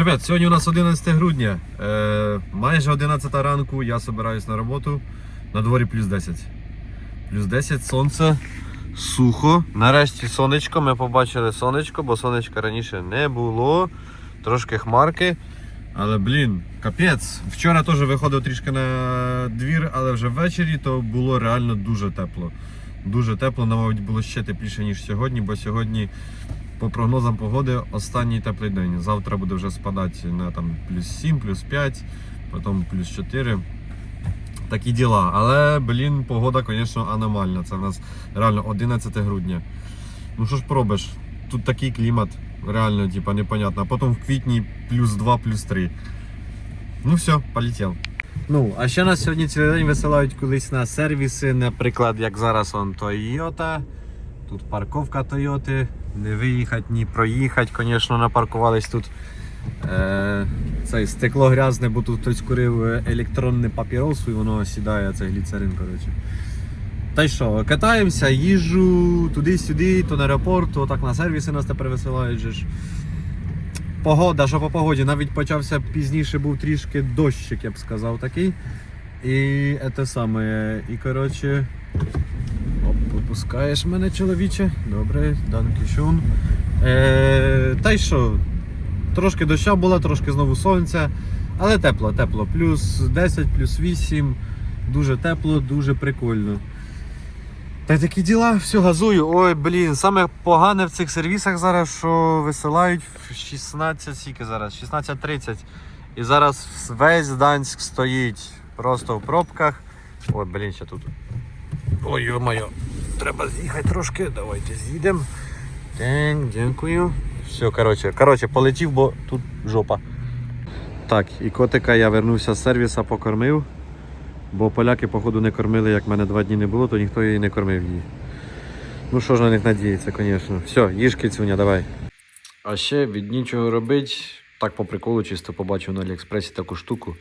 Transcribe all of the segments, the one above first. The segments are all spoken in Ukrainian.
Привет, сьогодні у нас 11 грудня. Е, майже 11 ранку я собираюсь на роботу. На дворі плюс 10. Плюс 10, сонце, сухо. Нарешті сонечко. Ми побачили сонечко, бо сонечка раніше не було. Трошки хмарки. Але блін, капець. Вчора теж виходив трішки на двір, але вже ввечері то було реально дуже тепло. Дуже тепло, мабуть, було ще тепліше, ніж сьогодні, бо сьогодні по прогнозам погоди останній теплий день. Завтра буде вже спадати на там плюс 7, плюс 5, потім плюс 4. Такі діла. Але, блін, погода, звісно, аномальна. Це в нас реально 11 грудня. Ну що ж пробиш? Тут такий клімат, реально, типа, непонятно. А потім в квітні плюс 2, плюс 3. Ну все, полетів. Ну, а ще нас сьогодні цілий день висилають кудись на сервіси, наприклад, як зараз он Toyota. Тут парковка Toyota. Не виїхати, ні проїхати, звісно, напаркувались тут. Е, це стекло грязне, бо тут хтось курив е, електронне папіросу і воно сідає, це гліцерин, коротше. Та й що, катаємося, їжджу туди-сюди, то на аеропорт, то так на сервіси нас тепер висилають. Же ж. Погода, що по погоді, навіть почався пізніше, був трішки дощик, я б сказав, такий. І те саме. І коротше. Оп, попускаєш мене, чоловіче. Добре, данкішун. Е, та й що? Трошки доща було, трошки знову сонця. Але тепло, тепло. Плюс 10, плюс 8. Дуже тепло, дуже прикольно. Та й такі діла, все газую. Ой, блін, саме погане в цих сервісах зараз, що висилають в 16, скільки зараз? 16.30. І зараз весь Данськ стоїть просто в пробках. Ой, блін, ще тут. Ой, ё-моё, треба з'їхати трошки, давайте з'їдемо. Так, дякую. Все, коротше, коротше, полетів, бо тут жопа. Так, і котика я вернувся з сервіса, покормив. Бо поляки, походу, не кормили, як мене два дні не було, то ніхто її не кормив її. Ну що ж на них надіється, звісно. Все, їж кицюня, давай. А ще від нічого робить. Так по приколу, чисто побачив на Аліекспресі таку штуку.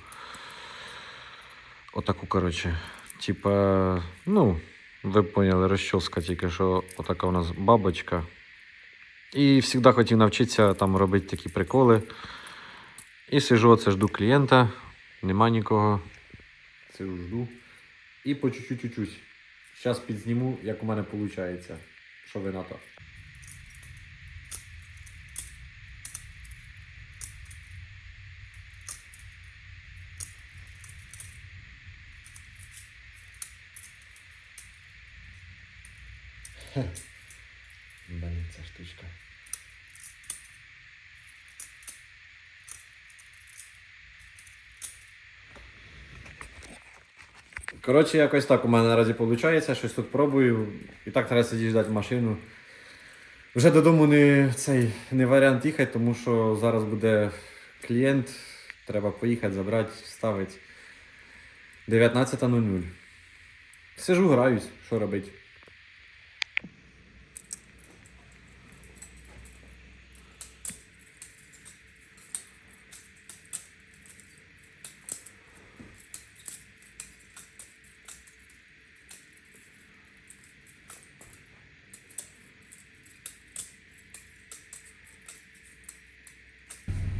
Отаку, коротше. Типа, ну, ви поняли, розчоска тільки що отака у нас бабочка. І завжди хотів навчитися там робити такі приколи. І сижу, оце жду клієнта, нема нікого. Сижу, жду. І по чуть-чуть. Зараз підзніму, як у мене виходить. Що ви на то? Блін, ця штучка. Коротше, якось так у мене наразі виходить, щось тут пробую. І так треба сидіти ждати машину. Вже додому не, цей, не варіант їхати, тому що зараз буде клієнт, треба поїхати, забрати, ставити. 19.00. Сижу, граюсь, що робити.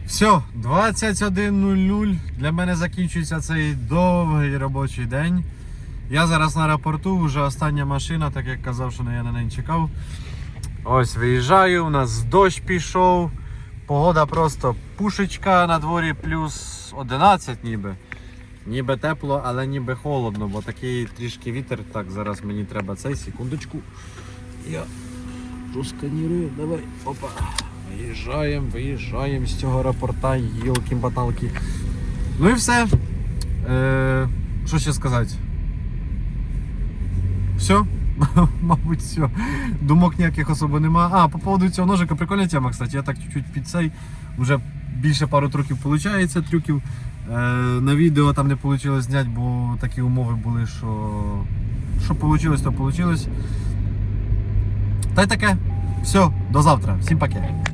Все, 21.00. Для мене закінчується цей довгий робочий день. Я зараз на аеропорту, вже остання машина, так як казав, що я на неї чекав. Ось виїжджаю, у нас дощ пішов. Погода просто пушечка на дворі плюс 11 ніби. Ніби тепло, але ніби холодно, бо такий трішки вітер. Так, зараз мені треба цей, секундочку. Я просканірую, давай, опа. Виїжджаємо, виїжджаємо з цього аеропорта, йолки-баталки. Ну і все. Е, що ще сказати? Все? Мабуть, все. Думок ніяких особо нема. А, по поводу цього ножика, прикольна тема, кстати. Я так чуть-чуть під цей. Вже більше пару трюків виходить, трюків. Е, на відео там не вийшло зняти, бо такі умови були, що що вийшло, то вийшло. Та й таке. Все, до завтра. Всім пакет.